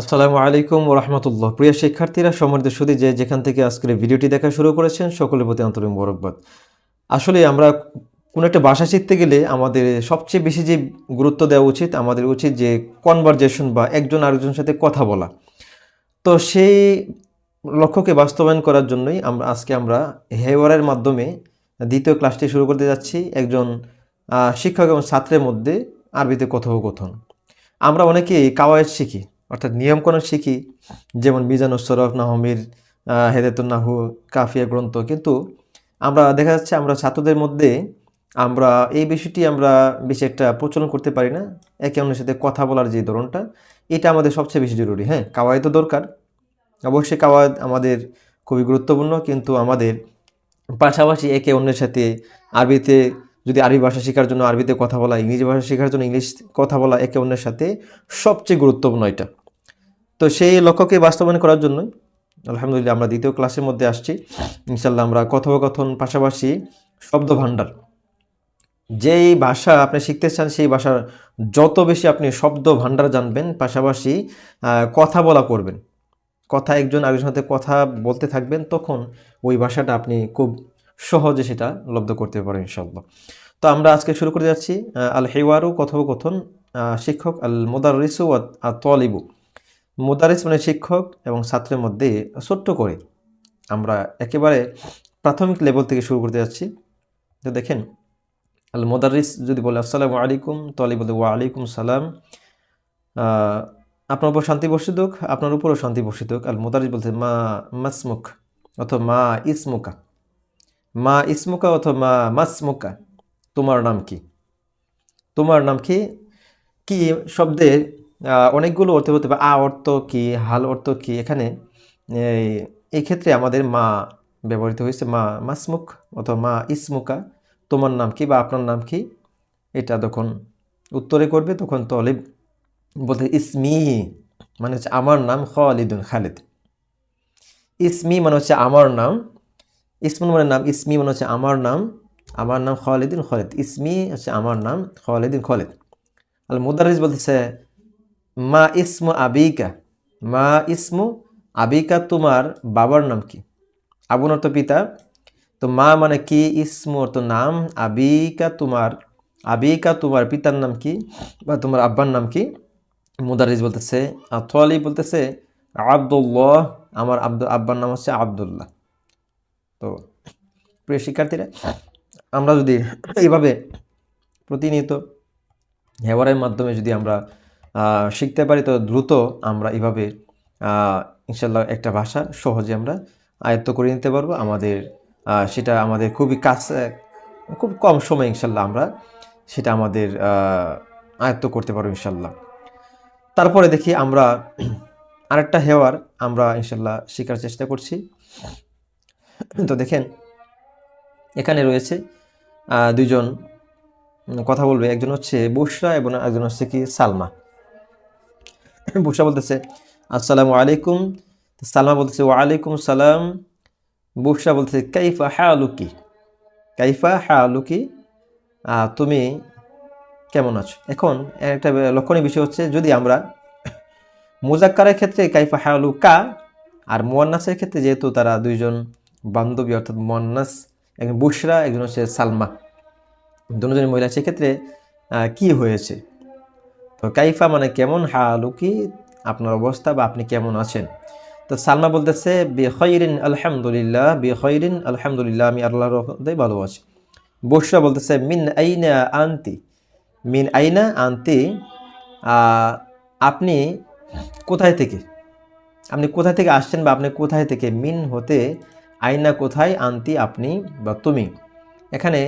আসসালামু আলাইকুম রহমতুল্লাহ। প্রিয় শিক্ষার্থীরা সমর্থ সুদী যে যেখান থেকে আজকের ভিডিওটি দেখা শুরু করেছেন, সকলের প্রতি আন্তরিক মোরকবাদ আসলে আমরা কোনো একটা ভাষা শিখতে গেলে আমাদের সবচেয়ে বেশি যে গুরুত্ব দেওয়া উচিত, আমাদের উচিত যে কনভারজেশন বা একজন আরেকজনের সাথে কথা বলা। তো সেই লক্ষ্যকে বাস্তবায়ন করার জন্যই আমরা, আজকে আমরা হেওয়ারের মাধ্যমে দ্বিতীয় ক্লাসটি শুরু করতে যাচ্ছি। একজন শিক্ষক এবং ছাত্রের মধ্যে আরবিতে কথোপকথন। আমরা অনেকেই কাওয়ায়েদ শিখি। অর্থাৎ নিয়মকানুন শিখি, যেমন মিজানুস সরফ, নাহমির হেদায়তুল নাহু, কাফিয়া গ্রন্থ। কিন্তু আমরা দেখা যাচ্ছে আমরা ছাত্রদের মধ্যে আমরা এই বিষয়টি আমরা বেশি একটা প্রচলন করতে পারি না। একে অন্যের সাথে কথা বলার যে ধরনটা, এটা আমাদের সবচেয়ে বেশি জরুরি। হ্যাঁ কাওয়ায় তো দরকার। অবশ্যই কাওয়ায়দ আমাদের খুবই গুরুত্বপূর্ণ, কিন্তু আমাদের পাশাপাশি একে অন্যের সাথে আরবিতে যদি আরবি ভাষা শেখার জন্য আরবিতে কথা বলা, ইংরেজি ভাষা শেখার জন্য ইংলিশ কথা বলা একে অন্যের সাথে সবচেয়ে গুরুত্বপূর্ণ এটা। তো সেই লক্ষ্যকে বাস্তবায়ন করার জন্য আলহামদুলিল্লাহ আমরা দ্বিতীয় ক্লাসের মধ্যে আসছি। ইনশাল্লাহ আমরা কথোপকথন পাশাপাশি শব্দ ভাণ্ডার যেই ভাষা আপনি শিখতে চান, সেই ভাষার যত বেশি আপনি শব্দ ভাণ্ডার জানবেন, পাশাপাশি কথা বলা করবেন। কথা একজন আরেকজনের সাথে কথা বলতে থাকবেন, তখন ওই ভাষাটা আপনি খুব সহজে সেটা লব্ধ করতে পারেন ইনশাল্লাহ তো আমরা আজকে শুরু করে যাচ্ছি আল হেওয়ারু কথোপকথন শিক্ষক আল মোদারিসু আর তলিবু মোদারিস মানে শিক্ষক এবং ছাত্রের মধ্যে ছোট্ট করে আমরা একেবারে প্রাথমিক লেভেল থেকে শুরু করতে যাচ্ছি। তো দেখেন আল মোদারিস যদি বলে, আসসালামু আলাইকুম, তলিব ওয়া আলাইকুম সালাম। আপনার উপর শান্তি বর্ষিত আপনার উপরও শান্তি বর্ষিত আল মোদারিস বলতে মা, মাসমুখ অথবা মা ইসমুকা মা ইসমুকা অথবা মা মাসমুকা, তোমার নাম কি? তোমার নাম কি? কি শব্দের অনেকগুলো অর্থ হতে পারে, আ অর্থ কি, হাল অর্থ কি, এখানে এই ক্ষেত্রে আমাদের মা ব্যবহৃত হয়েছে, মা মাসমুখ অথবা মা ইসমুকা, তোমার নাম কি বা আপনার নাম কি? এটা তখন উত্তরে করবে, তখন তলিব বলতে ইসমি মানে হচ্ছে আমার নাম খালিদুন খালিদ। ইসমি মানে হচ্ছে আমার নাম ইসমুন মানে নাম, ইসমি মানে হচ্ছে আমার নাম আমার নাম খালিদিন খালিদ। ইসমি হচ্ছে আমার নাম, খালিদিন খালিদ। আল মুদারিস বলতেছে, মা ইসমু আবিকা, মা ইসমু আবিকা, তোমার বাবার নাম কি? আবুন অর্থ পিতা। তো মা মানে কি, ইসমু অর্থ নাম, আবিকা, তোমার আবিকা, তোমার পিতার নাম কি বা তোমার আব্বার নাম কি? মুদারিস বলতেছে, আতোয়ালি বলতেছে, আবদুল্লাহ, আমার আব্দ আব্বার নাম হচ্ছে আবদুল্লাহ। তো প্রিয় শিক্ষার্থীরা আমরা যদি এইভাবে প্রতিনিয়ত হেওয়ারের মাধ্যমে যদি আমরা শিখতে পারি তো দ্রুত আমরা এইভাবে আহ, ইনশাল্লাহ একটা ভাষা সহজে আমরা আয়ত্ত করে নিতে পারব। আমাদের সেটা আমাদের খুবই কাছে খুব কম সময় ইনশাল্লাহ আমরা সেটা আমাদের আয়ত্ত করতে পারব ইনশাল্লাহ তারপরে দেখি আমরা আরেকটা হেওয়ার আমরা ইনশাল্লাহ শেখার চেষ্টা করছি। তো দেখেন এখানে রয়েছে আহ, দুইজন কথা বলবে। একজন হচ্ছে বুশরা এবং একজন হচ্ছে কি সালমা। বুশরা বলতেছে আসসালামু আলাইকুম। সালমা বলতেছে ওয়ালাইকুম সালাম। বুশরা বলতেছে কাইফা হালুকি? কাইফা হালুকি? আহ, তুমি কেমন আছো? এখন একটা লক্ষণীয় বিষয় হচ্ছে যদি আমরা মুজাক্কারের ক্ষেত্রে কাইফা হালু কা আর মোয়ান্নাসের ক্ষেত্রে যেহেতু তারা দুইজন বান্ধবী অর্থাৎ মন্নাস একজন বুশরা, একজন হচ্ছে সালমা। দুজনের মহিলা, সেক্ষেত্রে কি হয়েছে? তো কাইফা মানে কেমন হালু কি আপনার অবস্থা বা আপনি কেমন আছেন? তো সালমা বলতেছে বেখইরিন আলহামদুলিল্লাহ বেখইরিন আলহামদুলিল্লাহ, আমি আল্লাহর রহমতে ভালো আছি বসরা বলতেছে, মিন আইনা আন্তি? মিন আইনা আন্তি? আপনি কোথায় থেকে? আপনি কোথায় থেকে আসছেন বা আপনি কোথায় থেকে মিন হতে আইনা কোথায়, আন্তি আপনি বা তুমি? এখানে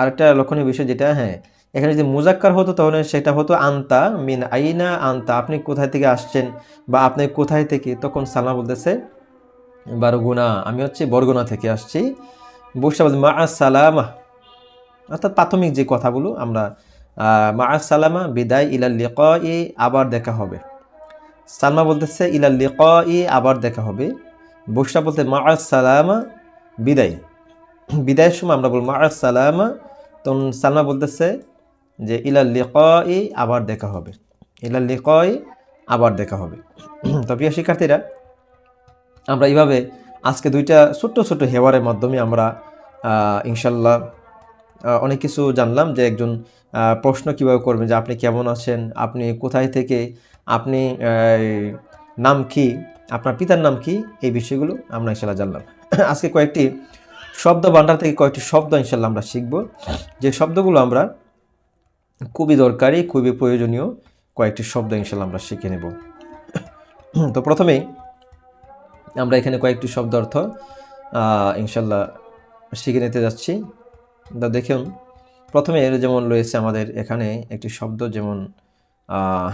আরেকটা লক্ষণীয় বিষয় যেটা হ্যাঁ এখানে যদি মুজাক্কার হতো তাহলে সেটা হতো আন্তা, মিন আইনা আন্তা, আপনি কোথায় থেকে আসছেন বা আপনি কোথায় থেকে? তখন সালমা বলতেছে, বারগুনা, আমি হচ্ছে বরগুনা থেকে আসছি। বসা বলতে মা সালামা। অর্থাৎ প্রাথমিক যে কথাগুলো আমরা মা সালামা, বিদায় ইলাল লিক আবার দেখা হবে। সালমা বলতেছে ইলাল লিক আবার দেখা হবে। বসরা বলতে মা সালামা, বিদায়। বিদায়ের সময় আমরা বলব মা সালামা। তখন সালমা বলতেছে যে ইলা লিকাই, আবার দেখা হবে। ইলাল লিকাই, আবার দেখা হবে। তো প্রিয় শিক্ষার্থীরা, আমরা এইভাবে আজকে দুইটা ছোট্ট ছোট্ট হেওয়ারের মাধ্যমে আমরা ইনশাল্লাহ অনেক কিছু জানলাম যে একজন প্রশ্ন কীভাবে করবেন, যে আপনি কেমন আছেন, আপনি কোথায় থেকে, আপনি নাম কি? আপনার পিতার নাম কি? এই বিষয়গুলো আমরা ইনশাল্লাহ জানলাম। আজকে কয়েকটি শব্দ ভাণ্ডার থেকে কয়েকটি শব্দ ইনশাল্লাহ আমরা শিখব। যে শব্দগুলো আমরা খুবই দরকারি, খুবই প্রয়োজনীয় কয়েকটি শব্দ ইনশাল্লাহ আমরা শিখে নেব। তো প্রথমেই আমরা এখানে কয়েকটি শব্দ অর্থ ইনশাল্লাহ শিখে নিতে যাচ্ছি। তা দেখুন, প্রথমে যেমন রয়েছে আমাদের এখানে একটি শব্দ, যেমন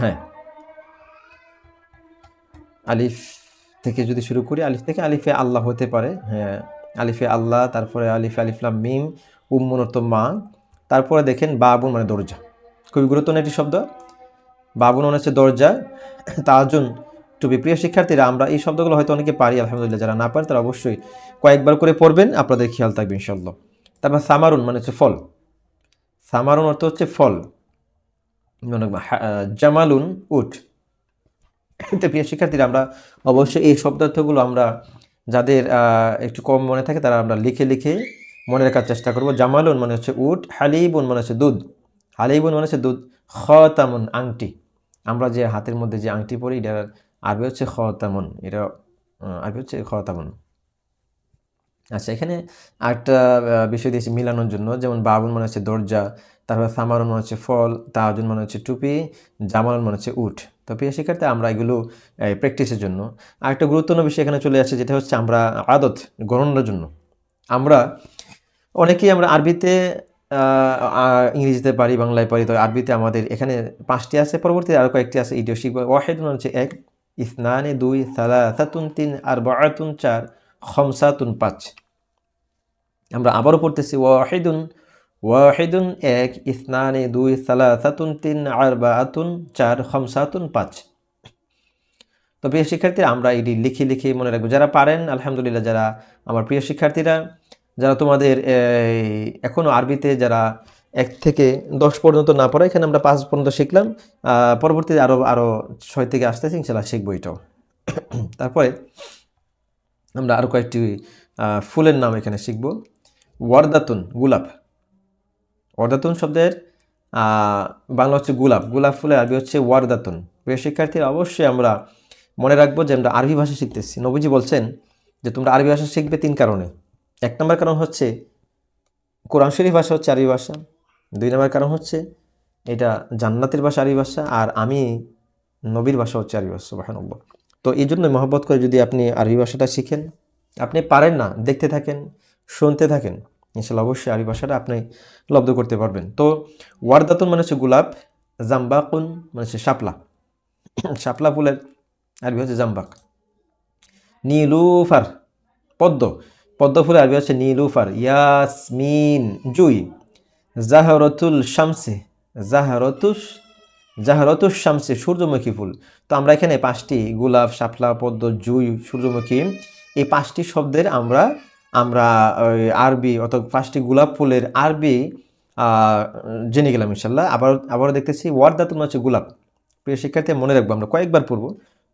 হ্যাঁ আলিফ থেকে যদি শুরু করি, আলিফ থেকে আলিফে আল্লাহ হতে পারে হ্যাঁ। আলিফে আল্লাহ, তারপরে আলিফে আলিফলাম মিম উম্মুন অর্থ মা। তারপরে দেখেন বাবুন মানে দরজা। খুবই গুরুত্বপূর্ণ একটি শব্দ। বাবুন মানে হচ্ছে দরজা। তাজুন টুবি প্রিয় শিক্ষার্থীরা, আমরা এই শব্দগুলো হয়তো অনেকে পারি, আলহামদুলিল্লাহ। যারা না পারে, তারা অবশ্যই কয়েকবার করে পড়বেন, আপনাদের খেয়াল থাকবে ইনশাল্লাহ তারপর সামারুন মানে হচ্ছে ফল। সামারুন অর্থ হচ্ছে ফল। জামালুন উট। তো প্রিয় শিক্ষার্থীরা, আমরা অবশ্যই এই শব্দার্থগুলো আমরা যাদের একটু কম মনে থাকে তারা আমরা লিখে লিখে মনে রাখার চেষ্টা করব। জামালুন মানে হচ্ছে উট, হালিবুন মানে হচ্ছে দুধ। হালিবুন মানে হচ্ছে দুধ। খতামুন, আংটি। আমরা যে হাতের মধ্যে যে আংটি পরি, এটার আরবি হচ্ছে খতামুন। এটা আরবি হচ্ছে খতামুন। আচ্ছা এখানে আরেকটা বিষয় দিয়েছি মিলানোর জন্য। যেমন বাবুন মানে হচ্ছে দরজা, তারপর সামারুন মানে হচ্ছে ফল, তাজুন মানে হচ্ছে টুপি, জামালুন মানে হচ্ছে উট। তো প্রিয় শিক্ষার্থী, আমরা এগুলো প্র্যাকটিসের জন্য। আরেকটা গুরুত্বপূর্ণ বিষয় এখানে চলে আসছে, যেটা হচ্ছে আমরা আদত গণনার জন্য। আমরা অনেকেই আমরা আরবিতে ইংরেজিতে পারি, বাংলায় পারি, তো আরবিতে আমাদের এখানে পাঁচটি আছে পরবর্তী আরও কয়েকটি আছে ইডিও শিখব। ওয়াহেদ মানে হচ্ছে এক, ইসনানে দুই, সালাসাতুন তিন আর বাতুন চার, খমসাতুন পাঁচ। আমরা আবারও পড়তেছি, ওয়াহিদুন ওয়াহিদুন এক, ইসনানে দুই, সালাসাতুন তিন আর বাতুন চার, খমসাতুন পাঁচ। তো প্রিয় শিক্ষার্থী আমরা এটি লিখে লিখে মনে রাখব। যারা পারেন, আলহামদুলিল্লাহ যারা আমার প্রিয় শিক্ষার্থীরা, যারা তোমাদের এখনও আরবিতে যারা এক থেকে দশ পর্যন্ত না পড়ে, এখানে আমরা পাঁচ পর্যন্ত শিখলাম। পরবর্তীতে আরও আরও ছয় থেকে আসতেছি ইনশাল্লাহ শিখব এটাও। তারপরে আমরা আরও কয়েকটি ফুলের নাম এখানে শিখব। ওয়ারদাতুন, গোলাপ। ওয়ারদাতুন শব্দের বাংলা হচ্ছে গোলাপ। গোলাপ ফুলের আরবি হচ্ছে ওয়ারদাতুন। প্রিয় শিক্ষার্থীরা অবশ্যই আমরা মনে রাখব যে আমরা আরবি ভাষা শিখতেছি। নবীজি বলছেন যে তোমরা আরবি ভাষা শিখবে তিন কারণে। এক নম্বর কারণ হচ্ছে কোরআন শরীফ ভাষা হচ্ছে আরবি ভাষা। দুই নম্বর কারণ হচ্ছে এটা জান্নাতের ভাষা আরবি ভাষা আর আমি নবীর ভাষা হচ্ছে আরবি ভাষা, সুবহানাল্লাহ। তো এই জন্য মহব্বত করে যদি আপনি আরবি ভাষাটা শিখেন, আপনি পারেন না, দেখতে থাকেন, শুনতে থাকেন। ইনশাল্লাহ অবশ্যই আরবি ভাষাটা আপনি লব্ধ করতে পারবেন। তো ওয়ারদাতুন মানে হচ্ছে গোলাপ, জাম্বাকুন মানে হচ্ছে শাপলা। শাপলা ফুলের আরবি হচ্ছে জাম্বাক। নীলুফার, পদ্ম। পদ্ম ফুলের আরবি হচ্ছে নীলুফার। ইয়াসমিন, জুই। জাহরতুল শামসে জাহরতুস জাহরতুস শামসে, সূর্যমুখী ফুল। তো আমরা এখানে পাঁচটি গোলাপ, শাপলা, পদ্ম, জুই, সূর্যমুখী, এই পাঁচটি শব্দের আমরা আমরা, ওই আরবি অর্থাৎ পাঁচটি গোলাপ ফুলের আরবি জেনে গেলাম ইনশাল্লাহ আবার আবারও দেখতেছি, ওয়ারদাতুন মানে হচ্ছে গোলাপ। প্রিয় শিক্ষার্থী, মনে রাখব, আমরা কয়েকবার পড়ব।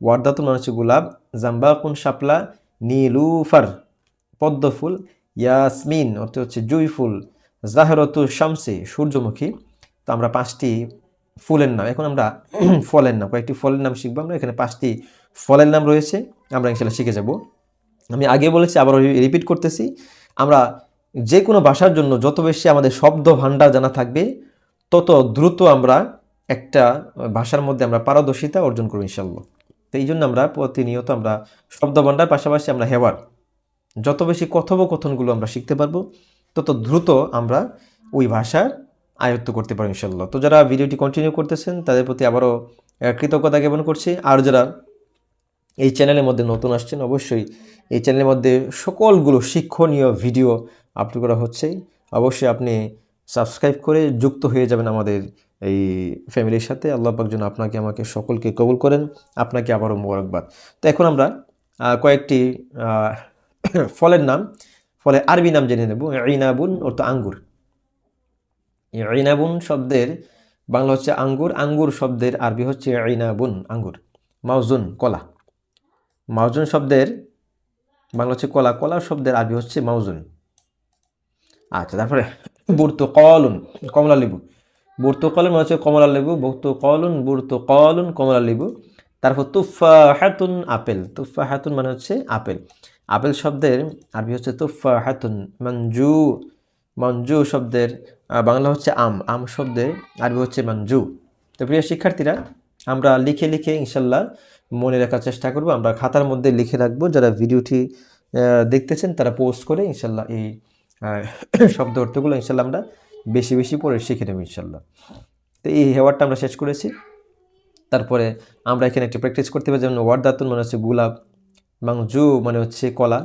ওয়ারদাতুন মানে হচ্ছে গোলাপ, জাম্বাকুন শাপলা নীলুফার পদ্ম ফুল, ইয়াসমিন অর্থ হচ্ছে জুই ফুল, জাহরতু শামসে, সূর্যমুখী। তো আমরা পাঁচটি ফুলের নাম, এখন আমরা ফলের নাম, কয়েকটি ফলের নাম শিখব আমরা। এখানে পাঁচটি ফলের নাম রয়েছে, আমরা ইনশাল্লাহ শিখে যাব। আমি আগে বলেছি আবার রিপিট করতেছি, আমরা যে কোনো ভাষার জন্য যত বেশি আমাদের শব্দ ভাণ্ডার জানা থাকবে, তত দ্রুত আমরা একটা ভাষার মধ্যে আমরা পারদর্শিতা অর্জন করব ইনশাল্লাহ তো এই জন্য আমরা প্রতিনিয়ত আমরা শব্দ ভাণ্ডার, পাশাপাশি আমরা হেওয়ার যত বেশি কথোপকথনগুলো আমরা শিখতে পারব, তত দ্রুত আমরা ওই ভাষার আয়ত্ত করতে পারব ইনশাল্লাহ তো যারা ভিডিওটি কন্টিনিউ করতেছেন, তাদের প্রতি আবারও কৃতজ্ঞতা জ্ঞাপন করছি। আর যারা এই চ্যানেলের মধ্যে নতুন আসছেন, অবশ্যই এই চ্যানেলের মধ্যে সকলগুলো শিক্ষণীয় ভিডিও আপলোড করা হচ্ছে। অবশ্যই আপনি সাবস্ক্রাইব করে যুক্ত হয়ে যাবেন আমাদের এই ফ্যামিলির সাথে। আল্লাহ পাক যেন আপনাকে, আমাকে সকলকে কবুল করেন, আপনাকে আবারও মোবারকবাদ। তো এখন আমরা কয়েকটি ফলের নাম, ফলে আরবি নাম জেনে নেব। ইনাবুন অর্থ আঙ্গুর। ইনাবুন শব্দের, বাংলা হচ্ছে আঙ্গুর। আঙ্গুর শব্দের আরবি হচ্ছে ইনাবুন, আঙ্গুর। মাউজুন, কলা। মাউজুন শব্দের বাংলা হচ্ছে কলা কলা শব্দের আরবি হচ্ছে মাউজুন আচ্ছা তারপরে বুর্তু কলুন কমলা লেবু। বুর্তু কলুন মানে হচ্ছে কমলা লেবু বুর্তু কলুন বুর্তু কলুন কমলা লেবু। তারপর তুফা হাতুন আপেল। তুফা হাতুন মানে হচ্ছে আপেল। আপেল শব্দের আরবি হচ্ছে তুফা হাতুন মঞ্জু। মঞ্জু শব্দের বাংলা হচ্ছে আম। আম শব্দের আরবি হচ্ছে মঞ্জু। তো প্রিয় শিক্ষার্থীরা, আমরা লিখে লিখে ইনশাল্লাহ মনে রাখার চেষ্টা করব। আমরা খাতার মধ্যে লিখে রাখব। যারা ভিডিওটি দেখতেছেন তারা পোস্ট করে ইনশাল্লাহ এই শব্দ অর্থগুলো ইনশাল্লাহ আমরা বেশি বেশি পড়ে শিখে নেব ইনশাল্লাহ। তো এই হেওয়ারটা আমরা শেষ করেছি। তারপরে আমরা এখানে একটি প্র্যাকটিস করতে পারি। যেমন ওয়ার্দাতুন মানে হচ্ছে গোলাপ, এবং জু মানে হচ্ছে কলা।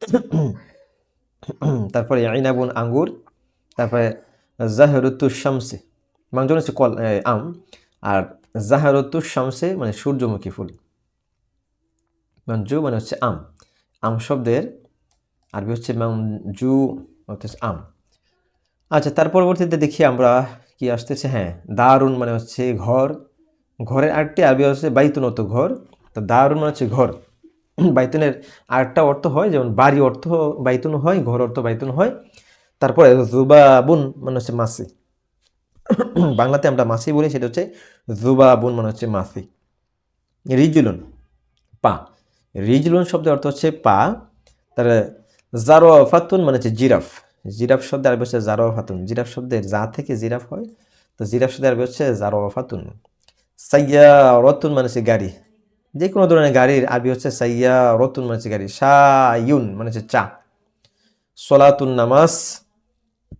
তারপরে আইনাবুন আঙ্গুর, তারপরে জাহরুতু শামসে মাংজন হচ্ছে কল আম। আর জাহারতু শামসে মানে সূর্যমুখী ফুল। মঞ্জু মানে হচ্ছে আম। আম শব্দের আরবি হচ্ছে মঞ্জু, অর্থাৎ আম। আচ্ছা তার পরবর্তীতে দেখি আমরা কি আসতেছে হ্যাঁ দারুণ মানে হচ্ছে ঘর। ঘরের আরেকটি আরবি হচ্ছে বাইতুনত ঘর। তো দারুণ মানে হচ্ছে ঘর। বাইতুনের আরেকটা অর্থ হয়, যেমন বাড়ি অর্থ বাইতুন হয়, ঘর অর্থ বাইতুন হয়। তারপরে জুবাবুন মানে হচ্ছে মাসি। বাংলাতে আমরা মাসি বলি, সেটা হচ্ছে জুবাবুন মানে হচ্ছে মাসি। রিজুলুন, পা। রিজলুন শব্দের অর্থ হচ্ছে পা। তার জারোফাতুন মানে হচ্ছে জিরাফ। জিরাফ শব্দের আরবি হচ্ছে জারোফাতুন জিরাফ শব্দের যা থেকে জিরাফ হয়, তো জিরাফ শব্দে আরবি হচ্ছে জারোফাতুন সাইয়া রতুন মানে হচ্ছে গাড়ি। যে কোনো ধরনের গাড়ির আরবি হচ্ছে সাইয়া রতুন মানে হচ্ছে গাড়ি। শায়ুন মানে হচ্ছে চা। সলাতুন নামাজ,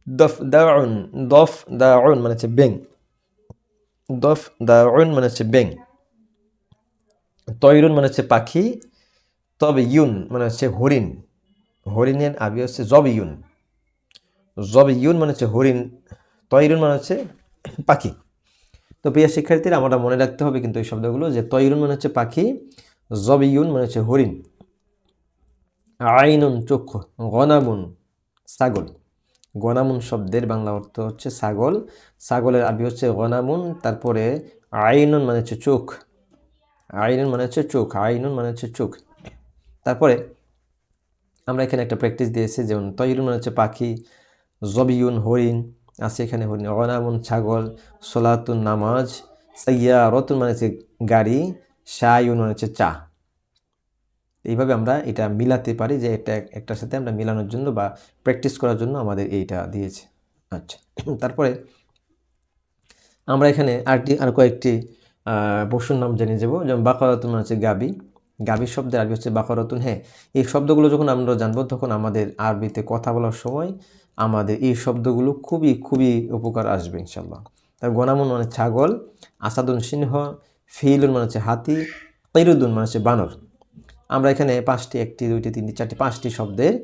দফ দাউন দফ দাউন মানে হচ্ছে বেং। দফ দাউন মানে হচ্ছে বেং। তৈরুন মানে হচ্ছে পাখি, তবে ইউন মানে হচ্ছে হরিণ। হরিণের আবি হচ্ছে জব ইউন। জব ইউন মানে হচ্ছে হরিণ, তৈরুন মানে হচ্ছে পাখি। তো প্রিয় শিক্ষার্থীরা আমরা মনে রাখতে হবে কিন্তু এই শব্দগুলো যে তৈরুন মানে হচ্ছে পাখি, জব ইউন মানে হচ্ছে হরিণ। আইনুন চক্ষু গনামুন ছাগল। গনামুন শব্দের বাংলা অর্থ হচ্ছে ছাগল। ছাগলের আবি হচ্ছে গনামুন, তারপরে আইনুন মানে হচ্ছে চোখ। আইনুন মানে হচ্ছে চোখ, আইনুন মানে হচ্ছে চোখ। তারপরে আমরা এখানে একটা প্র্যাকটিস দিয়েছি, যেমন তৈরুন মানে হচ্ছে পাখি, জবিউন হরিণ, আছে এখানে হরিণ অনামুন ছাগল, সোলাতুন নামাজ সাইয়া রতুন মানে হচ্ছে গাড়ি শায়ুন মানে হচ্ছে চা। এইভাবে আমরা এটা মিলাতে পারি যে এটা একটার সাথে আমরা মিলানোর জন্য বা প্র্যাকটিস করার জন্য আমাদের এইটা দিয়েছে। আচ্ছা তারপরে আমরা এখানে আরটি আর কয়েকটি পশুর নাম জেনে যাব যেমন বাকরাতুন হচ্ছে গাবি। গাবি শব্দের আরবি হচ্ছে বাকরাতুন। হ্যাঁ এই শব্দগুলো যখন আমরা জানব তখন আমাদের আরবিতে কথা বলার সময় আমাদের এই শব্দগুলো খুবই খুবই উপকার আসবে ইনশাল্লাহ তার গনামুন মানে ছাগল, আসাদুন সিংহ ফিলুন মানে হচ্ছে হাতি কৈরুদ্দুন মানে হচ্ছে বানর। আমরা এখানে পাঁচটি একটি দুইটি তিনটি চারটি পাঁচটি শব্দের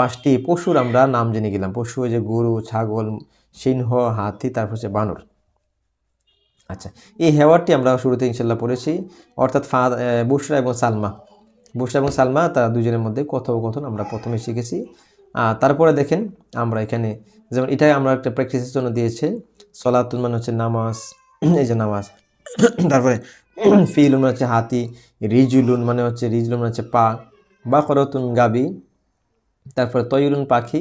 পাঁচটি পশুর আমরা নাম জেনে গেলাম। পশু যে গরু ছাগল সিংহ হাতি তারপর হচ্ছে বানর। আচ্ছা এই হেওয়ারটি আমরা শুরুতে ইনশাল্লাহ পড়েছি। অর্থাৎ ফা বুশরা এবং সালমা। বুশরা এবং সালমা তারা দুজনের মধ্যে কথোপকথন আমরা প্রথমে শিখেছি। আহ, তারপরে দেখেন আমরা এখানে যেমন এটাই আমরা একটা প্র্যাকটিসের জন্য দিয়েছে। সলাতুল মানে হচ্ছে নামাজ এই যে নামাজ। তারপরে ফিলুন মানে হচ্ছে হাতি, রিজুলুন মানে হচ্ছে, রিজুলুন মানে হচ্ছে পা বা করতুন গাবি, তারপরে তয়ুরুন পাখি,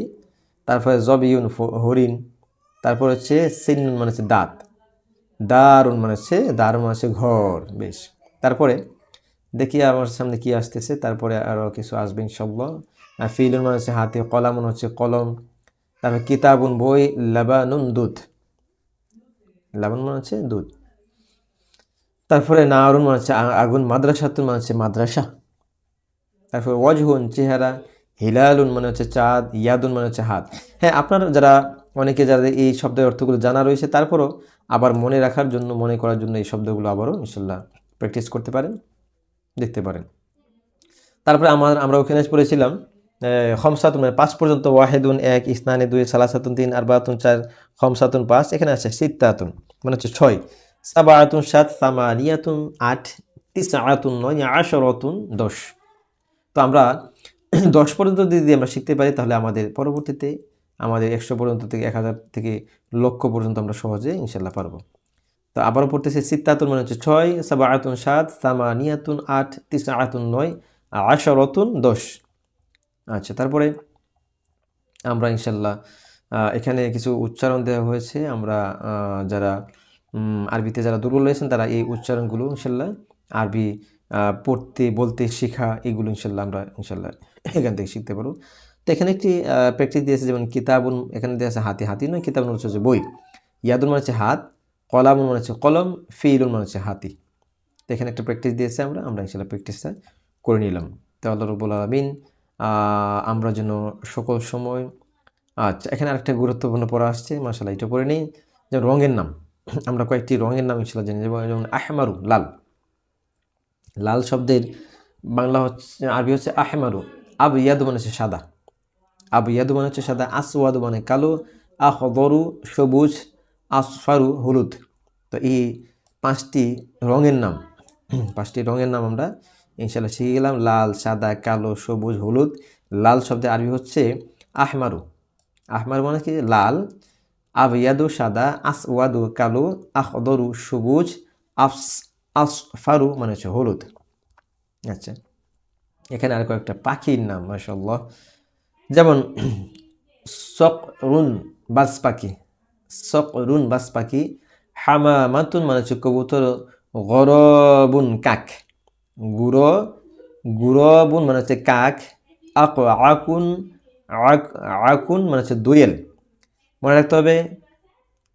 তারপরে জবিউন হরিণ, তারপর হচ্ছে সিনুন মানে হচ্ছে দাঁত, দারুণ মানে হচ্ছে, দারুণ মানে হচ্ছে ঘর, বেশ। তারপরে দেখি আমার সামনে কি আসতেছে, তারপরে আরও কিছু আসবে আর ফিলুন মানে হচ্ছে হাতে, কলামুন হচ্ছে কলম, তারপর কিতাবুন বই, লাবানুন দুধ। লাবান মানে হচ্ছে দুধ। তারপরে নারুন মানে হচ্ছে আগুন, মাদ্রাসাতুন মানে হচ্ছে মাদ্রাসা। তারপরে ওয়াজহুন, চেহারা, হিলালুন মানে হচ্ছে চাঁদ, ইয়াদুন মানে হচ্ছে হাত। হ্যাঁ আপনার যারা, অনেকে যাদের এই শব্দের অর্থগুলো জানা রয়েছে, তারপরও আবার মনে রাখার জন্য, মনে করার জন্য এই শব্দগুলো আবারও ইনশাল্লাহ প্র্যাকটিস করতে পারেন, দেখতে পারেন। তারপরে আমার, আমরা ওখানে পড়েছিলাম খমসাতুন মানে পাঁচ পর্যন্ত ওয়াহেদুন, এক, ইসনানি দুই, সালাসাতুন, তিন, আরবাতুন, চার, খমসাতুন, পাঁচ, এখানে আছে সিত্তাতুন মানে হচ্ছে ছয়। সাবাতুন সাত, সামানিয়াতুন আট তিসাআতুন নয়, আশরতুন দশ। তো আমরা দশ পর্যন্ত যদি আমরা শিখতে পারি, তাহলে আমাদের পরবর্তীতে আমাদের একশো পর্যন্ত থেকে এক হাজার থেকে লক্ষ পর্যন্ত আমরা সহজে ইনশাল্লাহ পারব। তো আবারও পড়তেছি, সিত্তাতুন মানে হচ্ছে ছয় সাবা আতুন সাত, সামানিয়াতুন আট তিসা আতুন নয়, আশরতুন দশ। আচ্ছা তারপরে আমরা ইনশাল্লাহ এখানে কিছু উচ্চারণ দেওয়া হয়েছে। আমরা যারা আরবিতে যারা দুর্বল রয়েছেন, তারা এই উচ্চারণগুলো ইনশাল্লাহ আরবি পড়তে, বলতে শেখা, এগুলো ইনশাল্লাহ আমরা ইনশাল্লাহ এখান থেকে শিখতে পারব। তো এখানে একটি প্র্যাকটিস দিয়েছে, যেমন কিতাবুন, এখানে দেওয়া আছে হাতি। হাতি নয়, কিতাবুন হচ্ছে যে বই। ইয়াদুন মানে হচ্ছে হাত, কলামুন মানে হচ্ছে কলম ফিলুন মানে হচ্ছে হাতি। তো এখানে একটা প্র্যাকটিস দিয়েছে আমরা আমরা ইনশাল্লাহ প্র্যাকটিসটা করে নিলাম। তো আল্লাহ রবুল আলমিন আমরা যেন সকল সময় আচ্ছা এখানে আরেকটা গুরুত্বপূর্ণ পড়া আসছে মাসাল্লাহ এটা পড়ে নিই, যেমন রঙের নাম। আমরা কয়েকটি রঙের নাম ইনশাল্লাহ জানি যেমন যেমন আহমারু, লাল। লাল শব্দের বাংলা হচ্ছে, আরবি হচ্ছে আহমারু। আবু ইয়াদু মানে হচ্ছে সাদা। আব ইয়াদু মানে হচ্ছে সাদা, আসওয়াদু মানে কালো। আখদরু, সবুজ। আসফারু, হলুদ। তো এই পাঁচটি রঙের নাম, পাঁচটি রঙের নাম আমরা ইনশাল্লাহ শিখে গেলাম। লাল, সাদা, কালো, সবুজ, হলুদ। লাল শব্দের আরবি হচ্ছে আহমারু। আহমার মানে কি? লাল। আবিয়াদু সাদা, আসওয়াদু কালো, আখদরু সবুজ, আফস, আসফারু মানে হচ্ছে হলুদ। আচ্ছা এখানে আর কয়েকটা পাখির নাম মাসাল্লাহ যেমন সকরুন বাজ পাখি, সকরুন বাজ পাখি, হামামাতুন মানে হচ্ছে কবুতর, গরবুন কাক। গুড়ো গুরবুন মানে হচ্ছে কাক আক আকুন আক আকুন মানে হচ্ছে দোয়েল। মনে রাখতে হবে,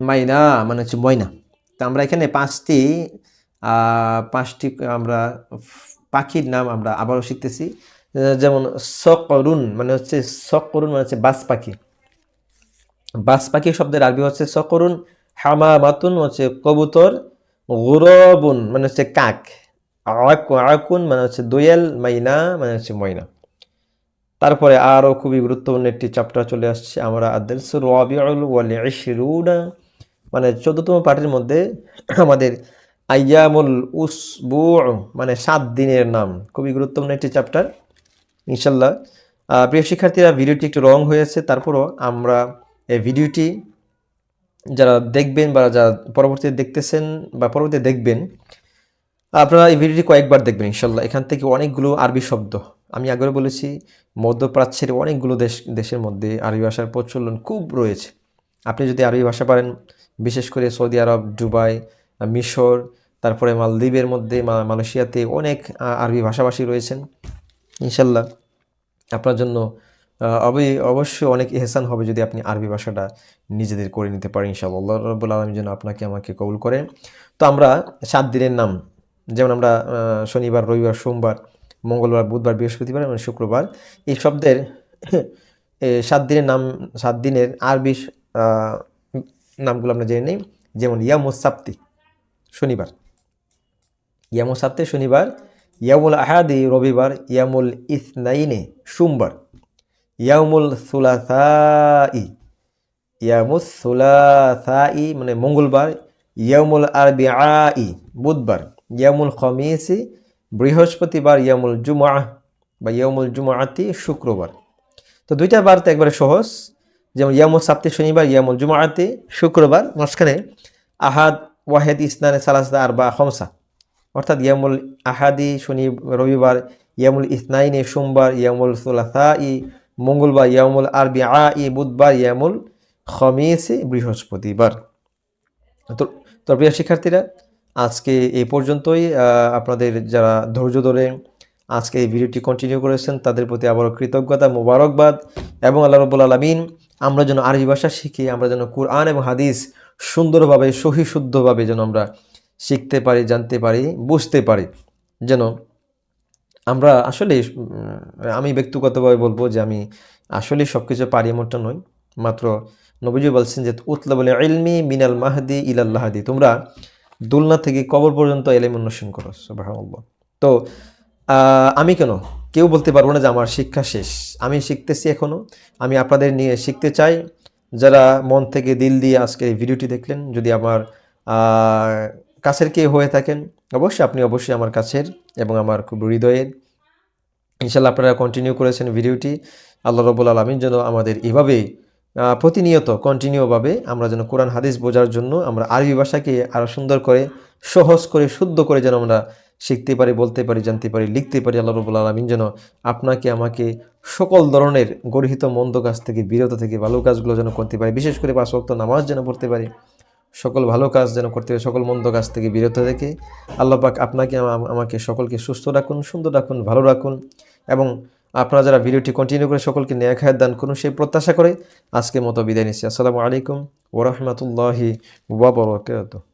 মাইনা মানে হচ্ছে ময়না। তো আমরা এখানে পাঁচটি পাঁচটি আমরা পাখির নাম আমরা আবারও শিখতেছি। যেমন সকরুন মানে হচ্ছে, সকরুন মানে হচ্ছে বাস পাখি। বাস পাখি শব্দের আরবি হচ্ছে সকরুন হামা মাতুন হচ্ছে কবুতর, গুরবুন মানে হচ্ছে কাক, আক, আকুন মানে হচ্ছে দোয়েল, মাইনা মানে হচ্ছে ময়না। তারপরে আরও খুবই গুরুত্বপূর্ণ একটি চ্যাপ্টার চলে আসছে আমরা আদেল রবিউল ওয়ালি ইশরুনা। মানে চোদ্দতম পার্টির মধ্যে আমাদের আইয়ামুল উসবু মানে সাত দিনের নাম। খুবই গুরুত্বপূর্ণ একটি চ্যাপ্টার ইনশাল্লাহ প্রিয় শিক্ষার্থীরা, ভিডিওটি একটু রং হয়েছে তারপরও আমরা এই ভিডিওটি যারা দেখবেন বা যারা পরবর্তীতে দেখতেছেন বা পরবর্তীতে দেখবেন, আপনারা এই ভিডিওটি কয়েকবার দেখবেন ইনশাল্লাহ এখান থেকে অনেকগুলো আরবি শব্দ। আমি আগেও বলেছি, মধ্যপ্রাচ্যের অনেকগুলো দেশ, দেশের মধ্যে আরবি ভাষার প্রচলন খুব রয়েছে। আপনি যদি আরবি ভাষা পারেন, বিশেষ করে সৌদি আরব, দুবাই, মিশর, তারপরে মালদ্বীপের মধ্যে মালয়েশিয়াতে অনেক আরবি ভাষাভাষী রয়েছেন। ইনশাল্লাহ আপনার জন্য অবশ্যই অনেক এহসান হবে যদি আপনি আরবি ভাষাটা নিজেদের করে নিতে পারেন ইনশাআল্লাহ আল্লাহ রব্বুল আলমী যেন আপনাকে আমাকে কবুল করেন। তো আমরা সাত দিনের নাম, যেমন আমরা শনিবার, রবিবার, সোমবার মঙ্গলবার, বুধবার, বৃহস্পতিবার এবং শুক্রবার এই শব্দের সাত দিনের নাম, সাত দিনের আরবি নামগুলো আমরা জেনে নিই। যেমন ইয়ামুস সাপ্তি শনিবার। ইয়ামুল সাপ্তে শনিবার। ইয়ামুল আহাদি রবিবার। ইয়ামুল ইসনাইনে সোমবার। ইয়ামুল সুলাসাই ইয়ামুস সুলাসাই মানে মঙ্গলবার। ইয়ামুল আরবি আই বুধবার। ইয়ামুল খমিসি বৃহস্পতিবার ইয়ামুল জুমা বা ইয়ামুল জুমাআতি শুক্রবার। তো দুইটা বার তো একবারে সহজ, যেমন ইয়ামুল সাপ্তি শনিবার, ইয়ামুল জুমাআতি শুক্রবার, মাঝখানে আহাদ, ওয়াহেদ, ইসনানে, সালাসদা আর বা খমসা। অর্থাৎ ইয়ামুল আহাদি শনি, রবিবার ইয়ামুল ইসনাইনে, সোমবার ইয়ামুল সুলাসা ই মঙ্গলবার ইয়ামুল আরবি আ ই বুধবার ইয়ামুল খমিসি, বৃহস্পতিবার। তো প্রিয় শিক্ষার্থীরা আজকে এই পর্যন্তই। আপনাদের যারা ধৈর্য ধরে আজকে এই ভিডিওটি কন্টিনিউ করেছেন, তাদের প্রতি আবারও কৃতজ্ঞতা, মোবারকবাদ এবং আল্লাহ রব্বুল আলমিন আমরা যেন আরবি ভাষা শিখি, আমরা যেন কোরআন এবং হাদিস সুন্দরভাবে, সহিশুদ্ধভাবে যেন আমরা শিখতে পারি, জানতে পারি, বুঝতে পারি। যেন আমরা আসলে আমি ব্যক্তিগতভাবে বলব যে আমি আসলে সব কিছু পারি এমনটা নয় মাত্র নবীজি বলছেন যে উতলা বলে ইলমি মিনাল মাহাদি ইলাল্লাহাদি তোমরা দুলনা থেকে কবর পর্যন্ত এলেম অন্বেষণ করো তো আমি কেন? কেউ বলতে পারব না যে আমার শিক্ষা শেষ। আমি শিখতেছি এখনও আমি আপনাদের নিয়ে শিখতে চাই। যারা মন থেকে দিল দিয়ে আজকে এই ভিডিওটি দেখলেন, যদি আমার কাছের কেউ হয়ে থাকেন, অবশ্যই আপনি অবশ্যই আমার কাছের এবং আমার খুব হৃদয়ের। ইনশাল্লাহ আপনারা কন্টিনিউ করেছেন ভিডিওটি। আল্লাহ রবুল আলমিন যেন আমাদের এভাবেই প্রতিনিয়ত কন্টিনিউভাবে আমরা যেন কোরআন, হাদিস বোঝার জন্য আমরা আরবি ভাষাকে আরও সুন্দর করে, সহজ করে, শুদ্ধ করে যেন আমরা শিখতে পারি, বলতে পারি, জানতে পারি, লিখতে পারি আল্লাহ রবুল আলমিন, যেন আপনাকে, আমাকে সকল ধরনের গর্হিত, মন্দ কাজ থেকে, বিরত থেকে, ভালো কাজগুলো যেন করতে পারি, বিশেষ করে পাঁচ ওয়াক্ত নামাজ যেন পড়তে পারি, সকল ভালো কাজ যেন করতে পারি, সকল মন্দ কাজ থেকে বিরত থেকে আল্লাহ পাক আপনাকে, আমাকে সকলকে সুস্থ রাখুন, সুন্দর রাখুন, ভালো রাখুন এবং আপনারা যারা ভিডিওটি কন্টিনিউ করে সকলকে ন্যায় খায়ের দান করুন, সেই প্রত্যাশা করে আজকের মতো বিদায় নিচ্ছি। আসসালামু আলাইকুম ওরহমতুল্লাহি ওবরাকাতুহ